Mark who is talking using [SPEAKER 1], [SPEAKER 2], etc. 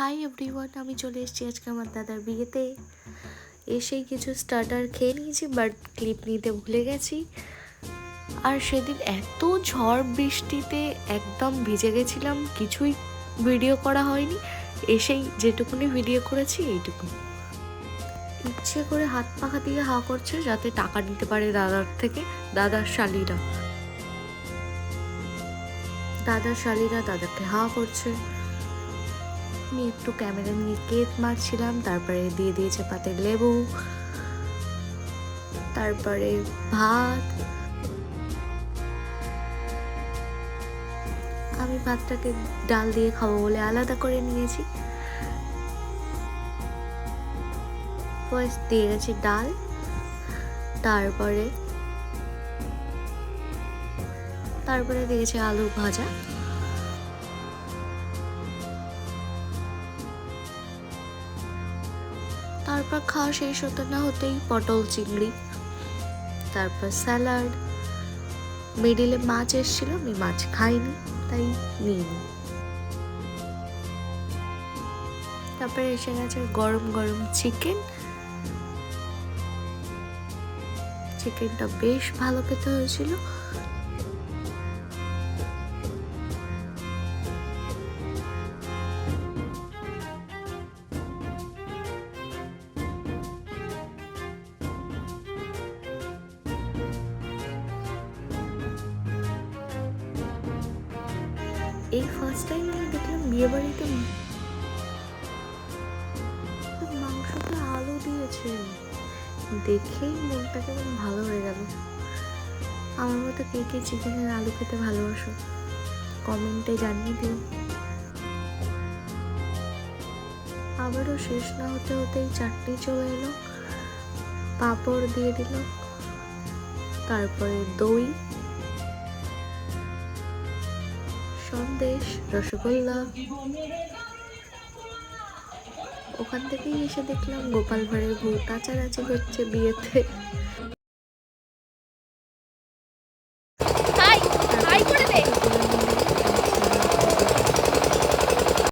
[SPEAKER 1] Hi everyone আমি চলে এসেছি আজকে আমার দাদার বিয়েতে। এসেই কিছু স্টার্টার খেয়ে নিয়েছি বাট ক্লিপ নিতে ভুলে গেছি। আর সেদিন এত ঝড় বৃষ্টিতে একদম ভিজে গেছিলাম, কিছুই ভিডিও করা হয়নি। এসেই যেটুকুনি ভিডিও করেছি এইটুকু ইচ্ছে করে হাত পাখা দিয়ে হা করছে, যাতে টাকা নিতে পারে দাদার থেকে, দাদার শালিরা। দাদার শালিরা দাদাকে হা করছে। আমি একটু ক্যামেরা নিয়ে কেক মারছিলাম, তারপরে দিয়ে দিয়েছে পাতে লেবু, তারপরে ভাত। আমি ভাতটাকে ডাল দিয়ে খাব বলে আলাদা করে নিয়েছি। দিয়ে গেছি ডাল, তারপরে তারপরে দিয়েছে আলু ভাজা। তারপর খাওয়া শেষ হতে না, হতেই পটল চিংড়ি, তারপর স্যালাড। মিডিলে মাছ এসেছিল, আমি মাছ খাইনি, তাই নিইনি। তারপরে এসে গেছে গরম গরম চিকেন। চিকেনটা বেশ ভালো খেতে হয়েছিল। এই ফার্স্ট টাইম আমি দেখলাম বিয়ে বাড়িতে মাংসতে আলু দিয়েছে। দেখেই মনটা কেমন ভালো হয়ে গেল। আমার মতো কে কে চিকেনের আলু খেতে ভালোবাসো, কমেন্টে জানিয়ে দিও। আবারও শেষ না হতে হতেই চারটি চলে এলো, পাঁপড় দিয়ে দিল, তারপরে দই সন্দেশ রসগোল্লা। ওখান থেকেই এসে দেখলাম গোপাল ভাঁড়ের বউ নাচানাচি হচ্ছে বিয়েতে।